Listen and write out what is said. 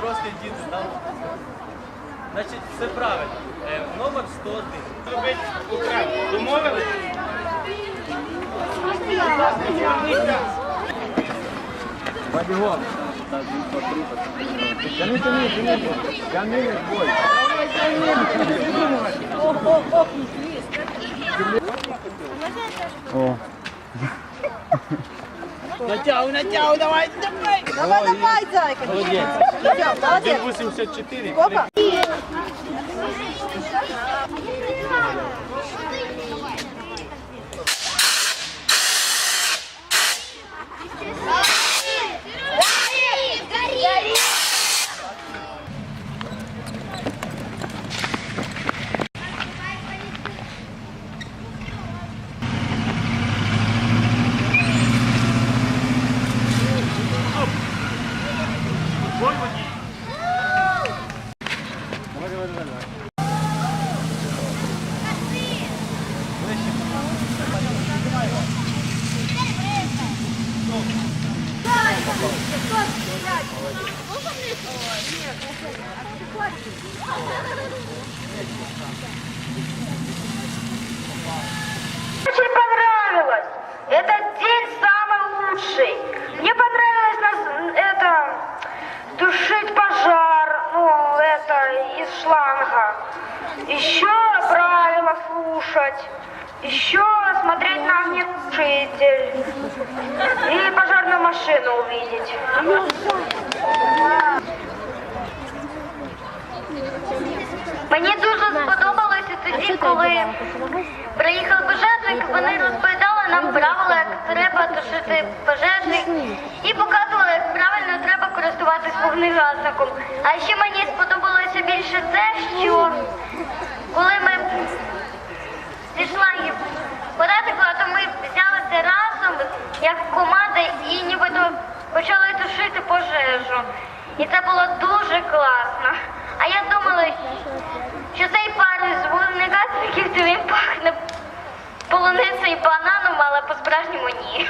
дорослий діти, знав. Значить, все правильно. Е, номер 100. Зробити. Домовились? Побігом. Тяни, тяни, тяни. Тяни, бой. О, Натягуй, натягуй, давай, давай. Давай, давай, зайка. Молодец. Молодец. 84. Опа. Очень шланга. Еще правила слушать. Еще смотреть на огнетушитель. И пожарную машину увидеть. Мені дуже сподобалося тоді, коли приїхали пожежники, вони розповідали нам правила, як треба тушити пожежник і показували, як правильно треба користуватись вогнегасником. А ще мені сподобалося як команда і нібито почали тушити пожежу. І це було дуже класно. А я думала, що цей пар з то він пахне полуницею і бананом, але по-справжньому ні.